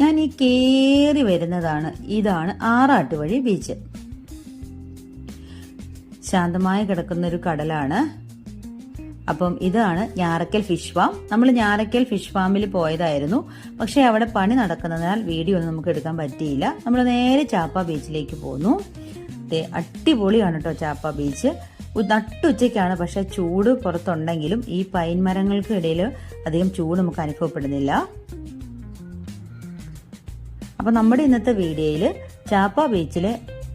ഞാൻ ഈ കേറി വരുന്നതാണ്. ഇതാണ് ആറാട്ടുവഴി ബീച്ച്. ശാന്തമായി കിടക്കുന്ന ഒരു കടലാണ്. അപ്പം ഇതാണ് ഞാറക്കൽ ഫിഷ് ഫാം. നമ്മൾ ഞാറക്കൽ ഫിഷ് ഫാമിൽ പോയതായിരുന്നു. പക്ഷേ അവിടെ പണി നടക്കുന്നതിനാൽ വീഡിയോ ഒന്നും നമുക്ക് എടുക്കാൻ പറ്റിയില്ല. നമ്മൾ നേരെ ചാപ്പ ബീച്ചിലേക്ക് പോന്നു. അടിപൊളിയാണ് കേട്ടോ ചാപ്പ ബീച്ച്. നട്ടുച്ചയ്ക്കാണ്. പക്ഷെ ചൂട് പുറത്തുണ്ടെങ്കിലും ഈ പൈൻ മരങ്ങൾക്കിടയിൽ അധികം ചൂട് നമുക്ക് അനുഭവപ്പെടുന്നില്ല. അപ്പൊ നമ്മുടെ ഇന്നത്തെ വീഡിയോയിൽ ചാപ്പ ബീച്ചിലെ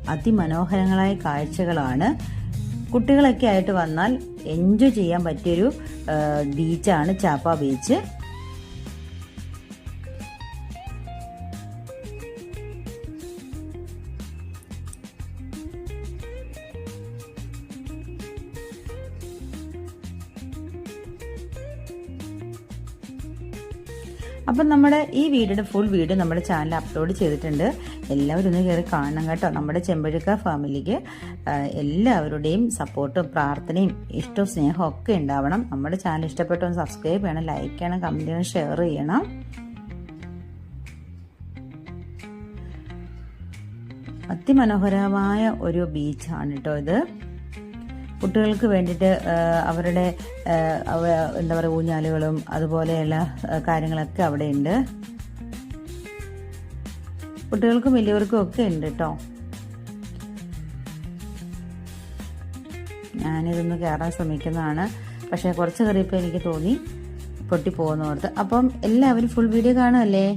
അതിമനോഹരങ്ങളായ കാഴ്ചകളാണ്. കുട്ടികളൊക്കെ ആയിട്ട് വന്നാൽ എൻജോയ് ചെയ്യാൻ പറ്റിയൊരു ബീച്ചാണ് ചാപ്പ ബീച്ച്. അപ്പം നമ്മുടെ ഈ വീഡിയോയുടെ ഫുൾ വീഡിയോ നമ്മുടെ ചാനൽ അപ്ലോഡ് ചെയ്തിട്ടുണ്ട്. എല്ലാവരും ഒന്ന് കയറി കാണണം കേട്ടോ. നമ്മുടെ ചെമ്പഴുക്ക ഫാമിലിക്ക് എല്ലാവരുടെയും സപ്പോർട്ടും പ്രാർത്ഥനയും ഇഷ്ടവും സ്നേഹവും ഒക്കെ ഉണ്ടാവണം. നമ്മുടെ ചാനൽ ഇഷ്ടപ്പെട്ടു സബ്സ്ക്രൈബ് ചെയ്യണം ലൈക്ക് ചെയ്യണം കമന്റ് ചെയ്യണം ഷെയർ ചെയ്യണം. അതിമനോഹരമായ ഒരു ബീച്ചാണ് കേട്ടോ ഇത്. കുട്ടികൾക്ക് വേണ്ടിയിട്ട് അവരുടെ എന്താ പറയുക ഊഞ്ഞാലുകളും അതുപോലെയുള്ള കാര്യങ്ങളൊക്കെ അവിടെ ഉണ്ട് കുട്ടികൾക്കും വലിയവർക്കും ഒക്കെ ഉണ്ട് കേട്ടോ ഞാനിതൊന്ന് കയറാൻ ശ്രമിക്കുന്നതാണ്. പക്ഷേ കുറച്ച് കയറിയപ്പോൾ എനിക്ക് തോന്നി പൊട്ടി പോകുന്നോർത്ത് അപ്പം എല്ലാവരും ഫുൾ വീഡിയോ കാണുമല്ലേ